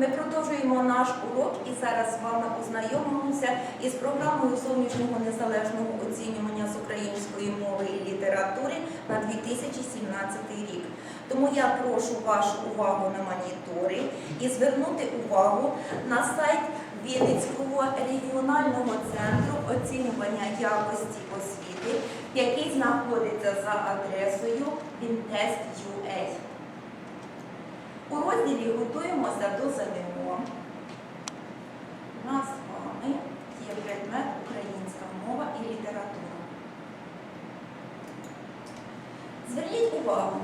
Ми продовжуємо наш урок і зараз з вами ознайомимося із програмою зовнішнього незалежного оцінювання з української мови і літератури на 2017 рік. Тому я прошу вашу увагу на монітори і звернути увагу на сайт Вінницького регіонального центру оцінювання якості освіти, який знаходиться за адресою Vintest.ua. У розділі готуємося до ЗНО. У нас з вами є предмет українська мова і література. Зверніть увагу.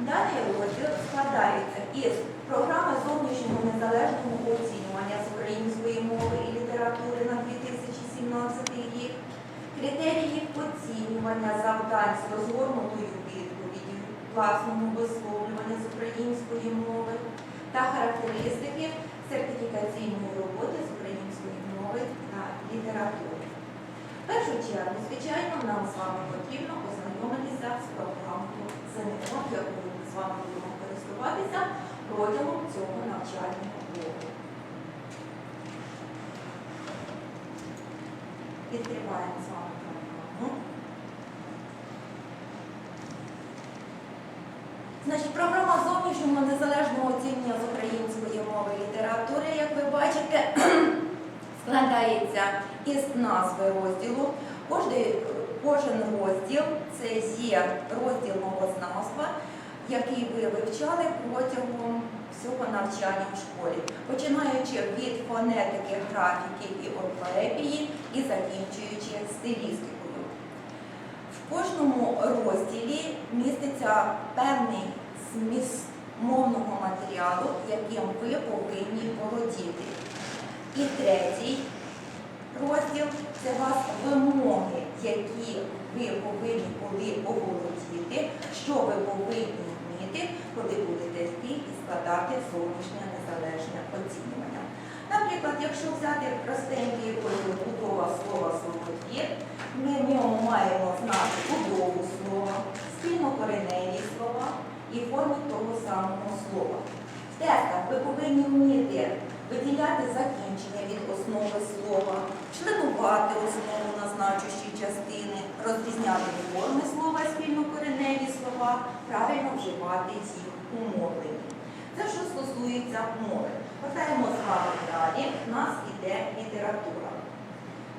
Даний розділ складається із програми зовнішнього незалежного оцінювання з української мови і літератури на 2017 рік, критерії оцінювання завдань з розгорнутою відповіддю з української мови та характеристики сертифікаційної роботи з української мови та літератури. В першу чергу, звичайно, нам з вами потрібно ознайомитися з програмою ЗНО, якою ми з вами будемо користуватися протягом цього навчального року. Відкриваємо з вами програму. Значить, програма зовнішнього незалежного оцінювання з української мови і літератури, як ви бачите, складається із назви розділу. Кожен розділ це є розділ мовознавства, який ви вивчали протягом всього навчання в школі, починаючи від фонетики, графіки і орфоепії і закінчуючи стилістикою. В кожному розділі міститься певний зміст мовного матеріалу, яким ви повинні володіти. І третій розділ це вас вимоги, які ви повинні були оволодіти, що ви повинні вміти, коли будете йти і складати зовнішнє незалежне оцінювання. Наприклад, якщо взяти простенький розділ будова слова «слободєт», ми в ньому маємо знати і форми того самого слова. В тестах ви повинні вміти виділяти закінчення від основи слова, членувати основу на значущі частини, розрізняти форми слова спільнокореневі слова, правильно вживати їх у мовленні. Це що стосується мови. Повертаємо з вами далі. У нас іде література.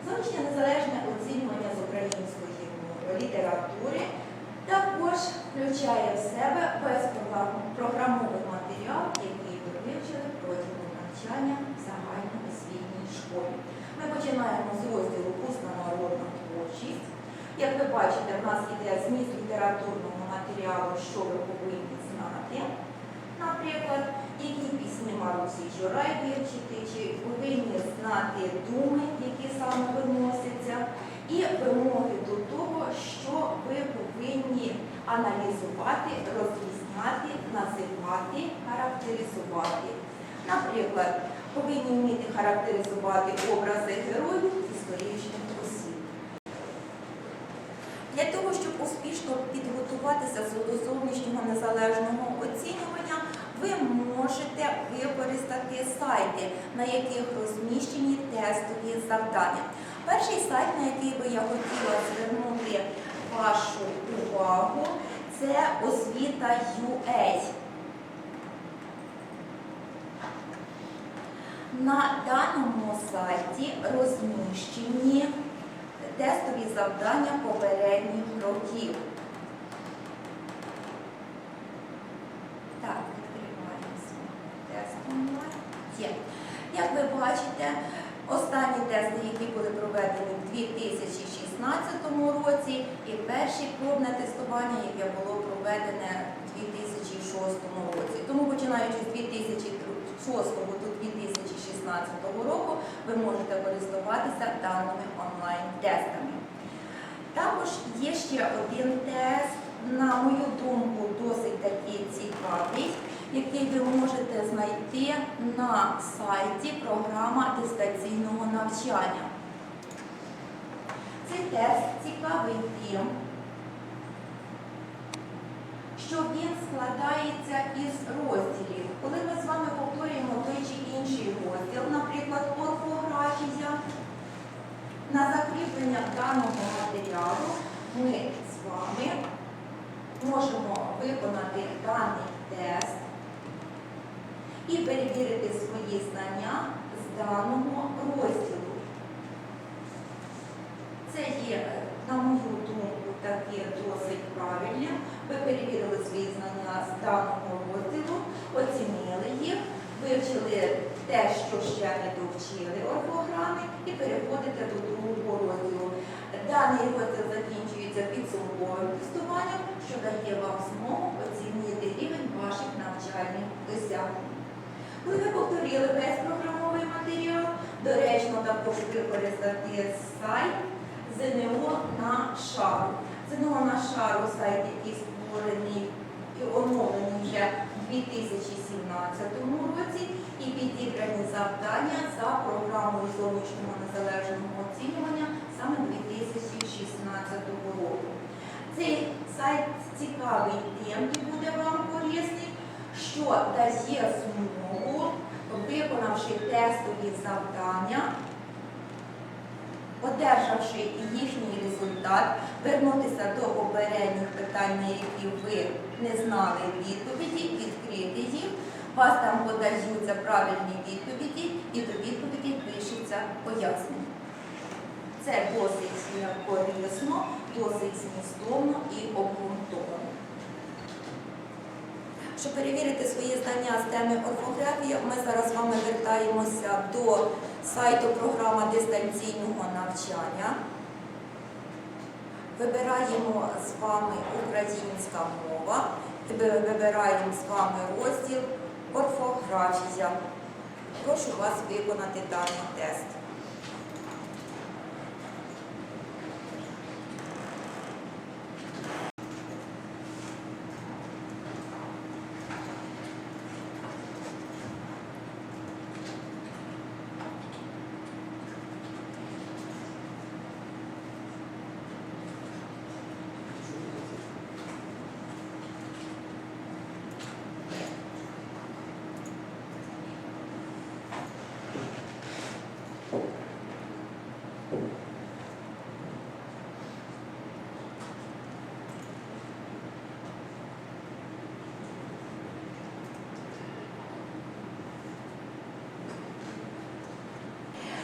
Зовнішнє незалежне оцінювання з української мови літератури також включає в себе весь програмовий матеріал, який ви вивчили протягом навчання в загальноосвітній школі. Ми починаємо з розділу Усна народна творчість. Як ви бачите, в нас іде зміст літературного матеріалу, що ви повинні знати. Наприклад, які пісні Марусі Журай вивчити, чи повинні знати думи, які саме виносяться, і вимоги до того, що ви повинні аналізувати, розрізняти, називати, характеризувати. Наприклад, повинні вміти характеризувати образи героїв історичних осіб. Для того, щоб успішно підготуватися до зовнішнього незалежного оцінювання, ви можете використати сайти, на яких розміщені тестові завдання. Перший сайт, на який би я хотіла звернути вашу увагу, це освіта.ua. На даному сайті розміщені тестові завдання попередніх років. Так, відкриваємося. Тест. Є. Як ви бачите, останні тести, які були проведені в 2016 році, і перше пробне тестування, яке було проведене в 2006 році. Тому починаючи з 2006 до 2016 року, ви можете користуватися даними онлайн-тестами. Також є ще один тест, на мою думку, досить такий цікавий, який ви можете знайти на сайті програма дистанційного навчання. Цей тест цікавий тим, що він складається із розділів. Коли ми з вами повторюємо той чи інший розділ, наприклад, орфографія, на закріплення даного матеріалу ми з вами можемо виконати даний тест і перевірити свої знання з даного розділу. Це є, е, на мою думку, таке досить правильне. Ви перевірили свої знання з даного розділу, оцінили їх, вивчили те, що ще не довчили орфограми, і переходите до другого розділу. Даний розділ закінчується підсумковим тестуванням, що дає вам змогу оцінити рівень ваших навчальних досягнень. Коли ви повторили весь програмовий матеріал, доречно також використати сайт ЗНО на шару. ЗНО на шару сайт, який створений і оновлений вже у 2017 році, і підібрані завдання за програмою зовнішнього незалежного оцінювання саме 2016 року. Цей сайт цікавий тим і буде вам корисний, що дає змогу, виконавши тестові завдання, одержавши їхній результат, вернутися до попередніх питань, на які ви не знали відповіді, відкрити їх. Вас там подаються правильні відповіді, і до відповіді пишеться пояснення. Це досить корисно, досить змістовно і обґрунтовано. Щоб перевірити свої знання з теми орфографії, ми зараз з вами вертаємося до сайту програма дистанційного навчання. Вибираємо з вами українська мова, вибираємо з вами розділ орфографія. Прошу вас виконати даний тест.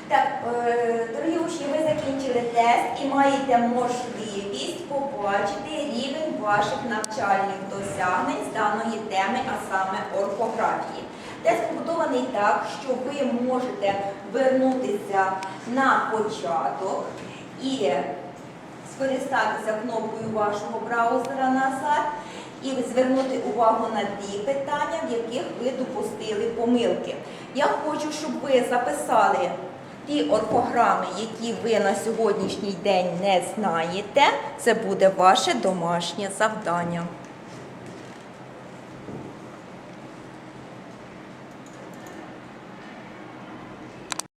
Так, е, дорогі учні, ви закінчили тест і маєте можливість побачити рівень ваших навчальних досягнень з даної теми, а саме орфографії. Тест побудований так, що ви можете вернутися на початок і скористатися кнопкою вашого браузера назад і звернути увагу на ті питання, в яких ви допустили помилки. Я хочу, щоб ви записали ті орфограми, які ви на сьогоднішній день не знаєте. Це буде ваше домашнє завдання.